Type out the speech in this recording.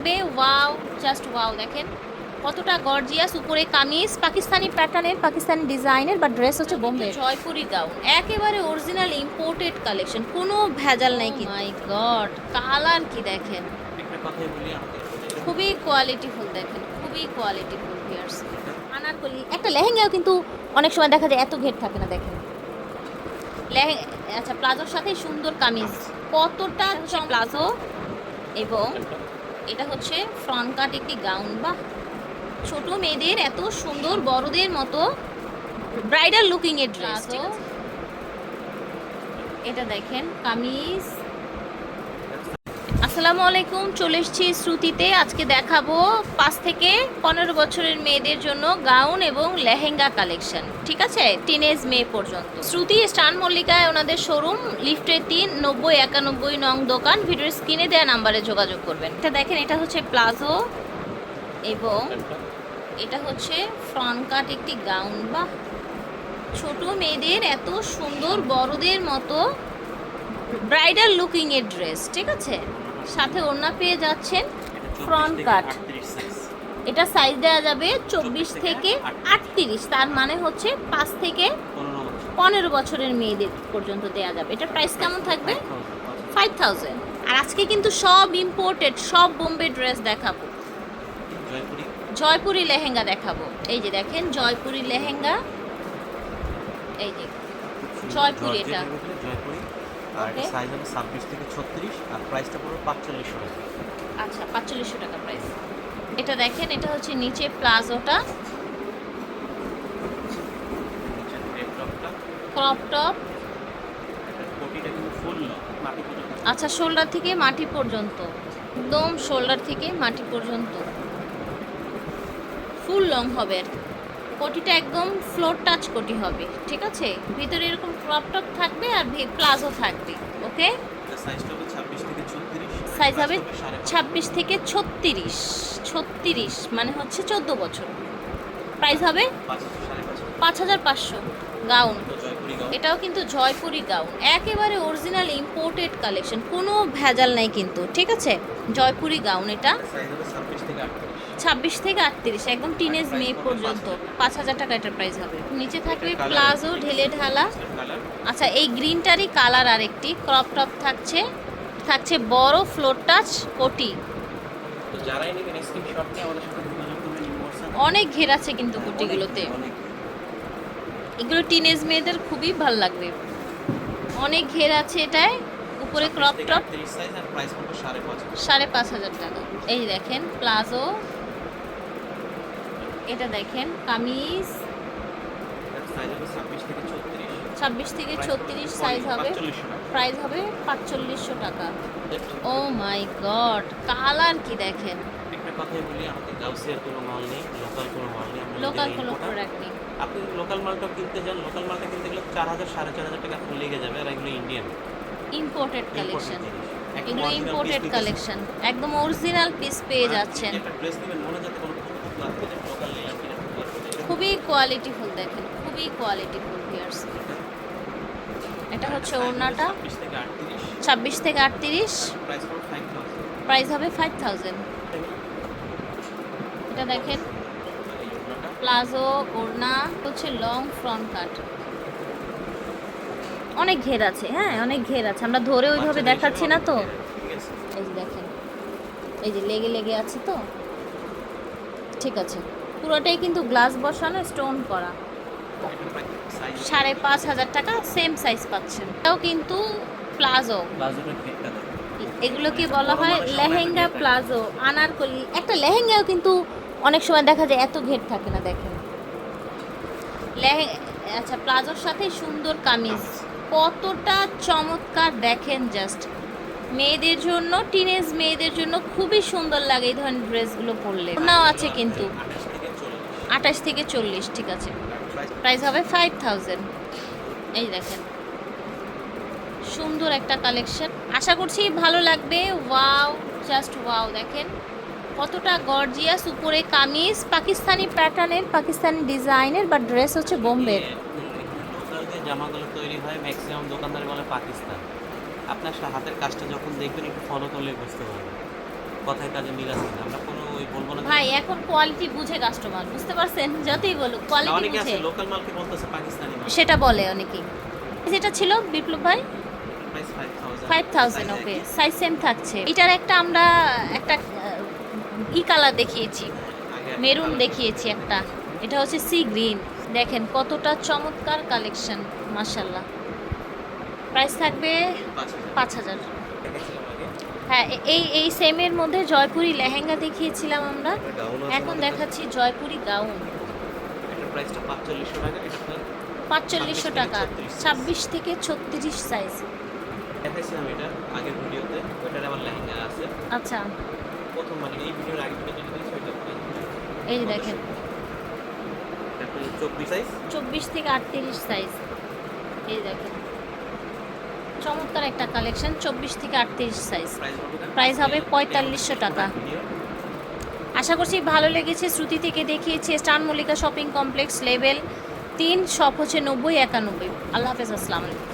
বে wow just wow দেখেন। কতটা গর্জিয়াস উপরে কামিজ পাকিস্তানি প্যাটার্নের পাকিস্তানি ডিজাইনের বা ড্রেস হচ্ছে বোম্বে জয়পুরি গাউন একেবারে অরিজিনাল ইম্পোর্টেড কালেকশন কোনো ভেজাল নাই কি মাই গড কালার কি দেখেন? খুবই কোয়ালিটিফুল দেখেন খুবই কোয়ালিটিফুল ভিয়ার্স আনারকলি একটা লেহেঙ্গাও কিন্তু অনেক সময় দেখা যায় এত ঘের থাকে না দেখেন। লেহেঙ্গা আচ্ছা প্লাজোর সাথে সুন্দর কামিজ। কতটা প্লাজো এবং এটা হচ্ছে ফ্রন্ট কাট একটি গাউন বা ছোট মেয়েদের এত সুন্দর বড়দের মতো ব্রাইডাল লুকিং এর ড্রেস এটা দেখেন কামিজ আসসালামু আলাইকুম, চলে এসেছি শ্রুতিতে। আজকে দেখাবো পাঁচ থেকে পনেরো বছরের মেয়েদের জন্য গাউন এবং লেহেঙ্গা কালেকশন, ঠিক আছে? টিনেজ মেয়ে পর্যন্ত। শ্রুতি, স্টান মল্লিকায় ওনাদের শোরুম লিফটের তিন, নব্বই, একানব্বই নং দোকান। ভিডিওর স্ক্রিনে দেওয়া নাম্বারে যোগাযোগ করবেন। এটা দেখেন, এটা হচ্ছে প্লাজো এবং এটা হচ্ছে ফ্রন্ট কাট একটি গাউন বা ছোট মেয়েদের এত সুন্দর বড়দের মতো ব্রাইডাল লুকিং এর ড্রেস ঠিক আছে? সাথে ওড়না পেয়ে যাচ্ছেন ফ্রন্ট কাট। এটা সাইজ দেওয়া যাবে চব্বিশ থেকে আটত্রিশ। তার মানে হচ্ছে পাঁচ থেকে পনেরো বছরের মেয়েদের পর্যন্ত দেওয়া যাবে। এটা প্রাইস কেমন থাকবে? ফাইভ থাউজেন্ড আর আজকে কিন্তু সব ইম্পোর্টেড সব বোম্বে ড্রেস দেখাবো। জয়পুরি। জয়পুরি লেহেঙ্গা দেখাবো। এই যে দেখেন জয়পুরি লেহেঙ্গা। এই যে জয়পুরি এটা। আর. সাইজ হবে ছাব্বিশ থেকে ছত্রিশ আর প্রাইসটা পড়বে পাঁচচল্লিশশো টাকা। আচ্ছা পাঁচচল্লিশশো টাকা প্রাইস এটা দেখেন এটা হচ্ছে নিচে প্লাজোটা। ক্রেপ টপ আচ্ছা শোল্ডার থেকে মাটি পর্যন্ত। একদম শোল্ডার থেকে মাটি পর্যন্ত। ফুল লং হবে আর কি। কোটিটা একদম ফ্লোর টাচ কোটি হবে ঠিক আছে? ভিতরে এরকম ক্রপ টপ থাকবে আর প্লাজো থাকবে ওকে? সাইজ হবে ছাব্বিশ থেকে ছত্রিশ ছত্রিশ মানে হচ্ছে চোদ্দ বছর। প্রাইস হবে পাঁচ হাজার পাঁচশো গাউন এটাও কিন্তু জয়পুরি গাউন একেবারে অরিজিনাল ইম্পোর্টেড কালেকশন কোনো ভেজাল নাই কিন্তু ঠিক আছে? জয়পুরি গাউন এটা। ছাব্বিশ থেকে আটত্রিশ একদম টিনেজ মেয়ে পর্যন্ত। পাঁচ হাজার টাকা এটার প্রাইস হবে। নিচে থাকবে প্লাজো ঢেলে ঢালা। আচ্ছা এই গ্রিনটারই কালার আরেকটি। ক্রপ টপ থাকছে। থাকছে বড় ফ্লোর টাচ কোটি অনেক ঘের আছে কিন্তু কোটিগুলোতে এগুলো টিনেজ মেয়েদের খুবই ভালো লাগবে। অনেক ঘের আছে এটায়। উপরে ক্রপ টপ আর। সাড়ে পাঁচ হাজার টাকা। এই দেখেন প্লাজো এটা দেখেন কামিজ। ছাব্বিশ থেকে ছত্রিশ সাইজ হবে। প্রাইস হবে পাঁচচল্লিশশো টাকা। ও মাই গড কালার কি দেখেন? কথাই বলি আমাদের গাউসিয়ার কোনো মাল নেই লোকাল কোনো মাল নেই লোকাল কোনো প্রোডাক্ট নেই। আপনি লোকাল মালটা কিনতে যান লোকাল মালটা কিনতে গেলে চার হাজার সাড়ে চার হাজার টাকা লেগে যাবে আর এগুলো ইন্ডিয়ান ইম্পোর্টেড কালেকশন এগুলো ইম্পোর্টেড কালেকশন একদম অরিজিনাল পিস পেয়ে যাচ্ছেন। একটা ড্রেস নেবেন মনে যাতে কিনা খুবই কোয়ালিটিফুল দেখেন খুবই কোয়ালিটিফুল ভিয়ার্স এটা হচ্ছে ওড়নাটা। ছাব্বিশ থেকে আটত্রিশ। প্রাইস হবে ফাইভ থাউজেন্ড এটা দেখেন প্লাজো ওড়না হচ্ছে লং ফ্রন্ট কাট অনেক ঘের আছে হ্যাঁ অনেক ঘের আছে। আমরা ধরে ওইভাবে দেখাচ্ছি না তো। এই যে দেখেন এই যে লেগে লেগে আছে তো। ঠিক আছে। পুরোটাই কিন্তু গ্লাস বসানো স্টোন করা। সাড়ে পাঁচ হাজার টাকা সেম সাইজ পাচ্ছেন। এটাও কিন্তু প্লাজো। এগুলোকে বলা হয়? লেহেঙ্গা প্লাজো আনারকলি। একটা লেহেঙ্গাও কিন্তু অনেক সময় দেখা যায় এত ঘের থাকে না দেখেন। লেহে আচ্ছা প্লাজোর সাথে সুন্দর কামিজ। কতটা চমৎকার দেখেন জাস্ট মেয়েদের জন্য টিনেজ মেয়েদের জন্য খুবই সুন্দর লাগে এই ধরনের ড্রেসগুলো পরলে। নাও আছে কিন্তু। আঠাশ থেকে চল্লিশ, ঠিক আছে। প্রাইস হবে ফাইভ থাউজেন্ড এই দেখেন। সুন্দর একটা কালেকশন আশা করছি ভালো লাগবে। ওয়াও জাস্ট ওয়াও দেখেন। কতটা গর্জিয়াস উপরে কামিজ, পাকিস্তানি প্যাটার্নের পাকিস্তানি ডিজাইনের বা ড্রেস হচ্ছে বোম্বের জামাগুলো তৈরি হয় ম্যাক্সিমাম দোকানদার বলে পাকিস্তান। আপনার হাতের কাজটা যখন দেখবেন, একটু ফলো করলে বুঝতে পারবেন। কথায় কাজে মিল আছে আমরা কোনো বলব না ভাই এখন কোয়ালিটি বুঝে কাস্টমার বুঝতে পারছেন? যতই বলুক কোয়ালিটি অনেকে আছে বুঝে লোকাল মালকে বলতেছে পাকিস্তানি মাল। সেটা বলে অনেকেই। যেটা ছিল বিপ্লব ভাই? Five thousand okay size same থাকছে। এটার একটা আমরা একটা ই কালার দেখিয়েছি। মেরুন দেখিয়েছি একটা। এটা হচ্ছে সি গ্রিন দেখেন কতটা চমৎকার কালেকশন মাসাল্লাহ প্রাইস থাকবে পাঁচ হাজার। হ্যাঁ এই এই সেমের মধ্যে জয়পুরি লেহেঙ্গা দেখিয়েছিলাম আমরা। এখন দেখাচ্ছি জয়পুরি গাউন। প্রাইসটা 4500 টাকা এটা আপনার পাঁচচল্লিশশো টাকা ছাব্বিশ থেকে ছত্রিশ সাইজ দেখাইছিলাম এটা আগের ভিডিওতে ওইটার আবার লেহেঙ্গা আছে। আচ্ছা। প্রথম মানে এই ভিডিওর আগে এই যে দেখেন। 24 সাইজ চব্বিশ থেকে আটত্রিশ সাইজ এই দেখেন। চমৎকার একটা কালেকশন চব্বিশ থেকে আটত্রিশ সাইজ প্রাইস হবে পঁয়তাল্লিশশো টাকা। আশা করছি ভালো লেগেছে শ্রুতি থেকে দেখিয়েছে স্টান মল্লিকা শপিং কমপ্লেক্স লেভেল তিন শপ হচ্ছে নব্বই একানব্বই। আল্লাহ হাফেজ আসসালাম আলাইকুম।